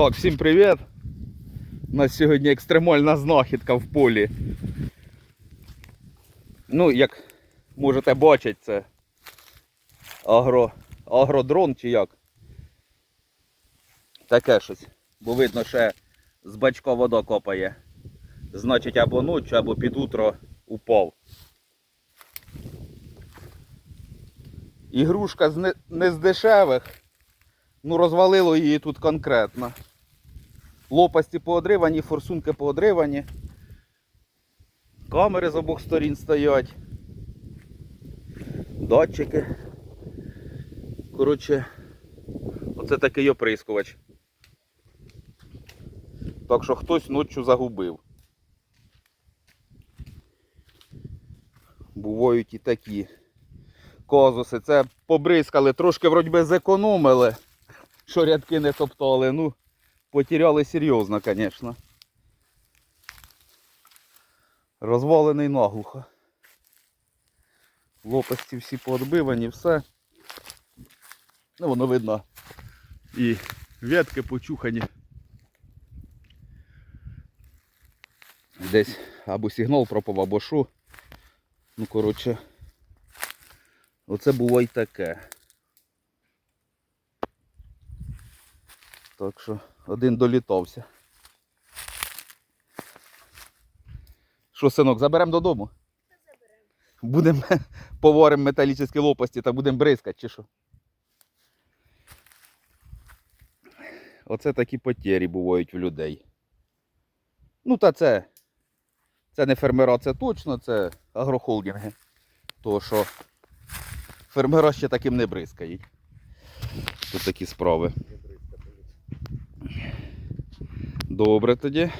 Так, всім привіт! У нас сьогодні екстремальна знахідка в полі. Ну, як можете бачити, це агро, агродрон чи як. Таке щось. Бо видно, ще з бачка вода копає. Значить, або ночі, або під утро упав. Ігрушка з не, не з дешевих. Ну, розвалило її тут конкретно. Лопасті поодривані, форсунки поодривані. Камери з обох сторін стоять. Датчики. Коротше, оце такий оприскувач. Так що хтось ночі загубив. Бувають і такі казуси. Це побризкали, трошки вроді би зекономили, що рядки не топтали. Ну, потеряли серйозно, звісно. Розвалений наглухо. Лопасті всі поодбивані, все. Ну, воно видно. І ветки почухані. Десь або сигнал пропав, або що. Ну, коротше, оце було й таке. Так що один долітався. Що, синок, заберемо додому? Будемо поваримо металічні лопасті та будемо бризкати, чи що? Оце такі потері бувають в людей. Ну та це. Це не фермера, це точно, це агрохолдинги. То що фермера ще таким не бризкають. Тут такі справи. Добре тоді.